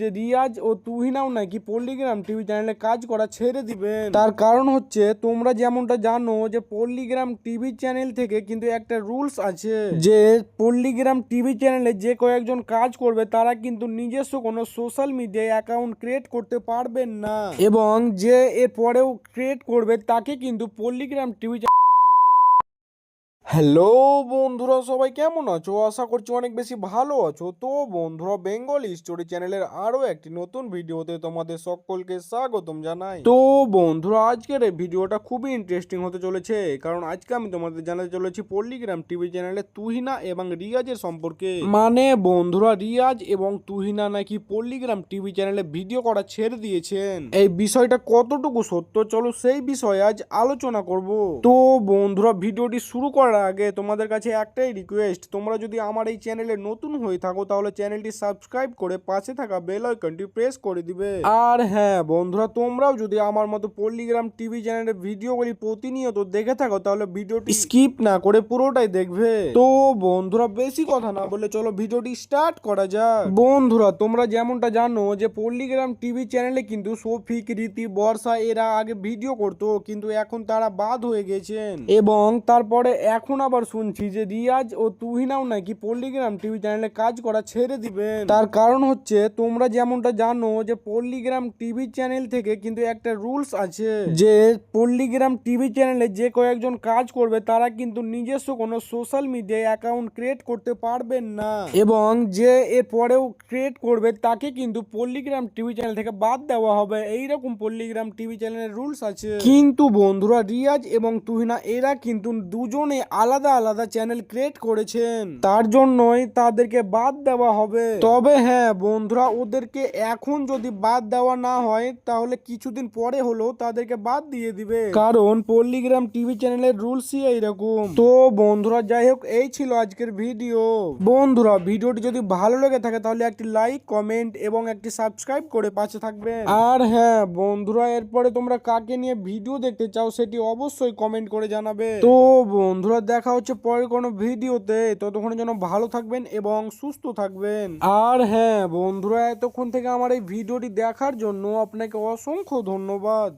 যে রিয়াজ ও তুহিনাও নাকি পল্লীগ্রাম টিভি চ্যানেলে কাজ করা ছেড়ে দিবেন। তার কারণ হচ্ছে, তোমরা যেমনটা জানো যে পল্লীগ্রাম টিভি চ্যানেল থেকে কিন্তু একটা রুলস আছে যে পল্লীগ্রাম টিভি চ্যানেলে যে কয়েকজন কাজ করবে, তারা কিন্তু নিজস্ব কোনো সোশ্যাল মিডিয়ায় অ্যাকাউন্ট ক্রিয়েট করতে পারবেন না। এবং যে এর পরেও ক্রিয়েট করবে, তাকে কিন্তু পল্লীগ্রাম টিভি হ্যালো বন্ধুরা, সবাই কেমন আছো? আশা করছি অনেক বেশি ভালো আছো। তো বন্ধুরা বেঙ্গলি স্টোরি চ্যানেলের আরও একটি নতুন ভিডিওতে তোমাদের সকলকে স্বাগতম জানাই। তো বন্ধুরা, আজকের এই ভিডিওটা খুবই ইন্টারেস্টিং হতে চলেছে, কারণ আজকে আমি তোমাদের জানাতে চলেছি পল্লীগ্রাম টিভি চ্যানেলে তুহিনা এবং রিয়াজের সম্পর্কে। মানে বন্ধুরা, রিয়াজ এবং তুহিনা নাকি পল্লীগ্রাম টিভি চ্যানেলে ভিডিও করা ছেড়ে দিয়েছেন। এই বিষয়টা কতটুকু সত্য, চলো সেই বিষয়ে আজ আলোচনা করব। তো বন্ধুরা ভিডিওটি শুরু করার আগে তোমাদের কাছে একটাই রিকোয়েস্ট তোমরা যদি আমার এই চ্যানেলে নতুন হয়ে থাকো, তাহলে চ্যানেলটি সাবস্ক্রাইব করে পাশে থাকা বেল আইকনটি প্রেস করে দিবে। আর হ্যাঁ বন্ধুরা, তোমরাও যদি আমার মতো পল্লীগ্রাম টিভি চ্যানেলের ভিডিওগুলি প্রতিনিয়ত দেখে থাকো, তাহলে ভিডিওটি স্কিপ না করে পুরোটাই দেখবে। তো বন্ধুরা, বেশি কথা না বলে চলো ভিডিওটি স্টার্ট করা যাক। বন্ধুরা, তোমরা যেমনটা জানো যে পল্লীগ্রাম টিভি চ্যানেলে কিন্তু সফিক রীতি, বর্ষা এরা আগে ভিডিও করতো, কিন্তু এখন তারা বাদ হয়ে গেছেন। এবং তারপরে এখন আবার শুনছি যে রিয়াজ ও তুহিনাও নাকি পল্লীগ্রাম টিভি চ্যানেলে কাজ করা ছেড়ে দিবেন। তার কারণ হচ্ছে, তোমরা যেমনটা জানো যে পল্লীগ্রাম টিভি চ্যানেল থেকে কিন্তু একটা রুলস আছে যে পল্লীগ্রাম টিভি চ্যানেলে যে কয়েকজন কাজ করবে, তারা কিন্তু নিজস্ব কোনো সোশ্যাল মিডিয়ায় অ্যাকাউন্ট ক্রিয়েট করতে পারবেন না। এবং যে এর পরেও ক্রিয়েট করবে, তাকে কিন্তু পল্লীগ্রাম টিভি চ্যানেল থেকে বাদ দেওয়া হবে। এইরকম পল্লীগ্রাম টিভি চ্যানেলের রুলস আছে। কিন্তু বন্ধুরা, রিয়াজ এবং তুহিনা, এরা কিন্তু দুজনে আলাদা আলাদা চ্যানেল ক্রিয়েট করেছেন। তার জন্যই তাদেরকে বাদ দেওয়া হবে। তবে হ্যাঁ বন্ধুরা, ওদেরকে এখন যদি বাদ দেওয়া না হয়, তাহলে কিছুদিন পরে হলেও তাদেরকে বাদ দিয়ে দিবে। কারণ পল্লীগ্রাম টিভি চ্যানেলের রুলসই এইরকম। তো বন্ধুরা, যাই হোক, এই ছিল আজকের ভিডিও বন্ধুরা ভিডিওটি যদি ভালো লেগে থাকে, তাহলে একটি লাইক কমেন্ট এবং একটি সাবস্ক্রাইব করে পাশে থাকবে আর হ্যাঁ বন্ধুরা, এরপরে তোমরা কাকে নিয়ে ভিডিও দেখতে চাও, সেটি অবশ্যই কমেন্ট করে জানাবে। তো বন্ধুরা দেখা হচ্ছে পরের কোনো ভিডিওতে। ততক্ষণের জন্য ভালো থাকবেন এবং সুস্থ থাকবেন। আর হ্যাঁ বন্ধুরা, এতক্ষণ থেকে আমার এই ভিডিওটি দেখার জন্য আপনাকে অসংখ্য ধন্যবাদ।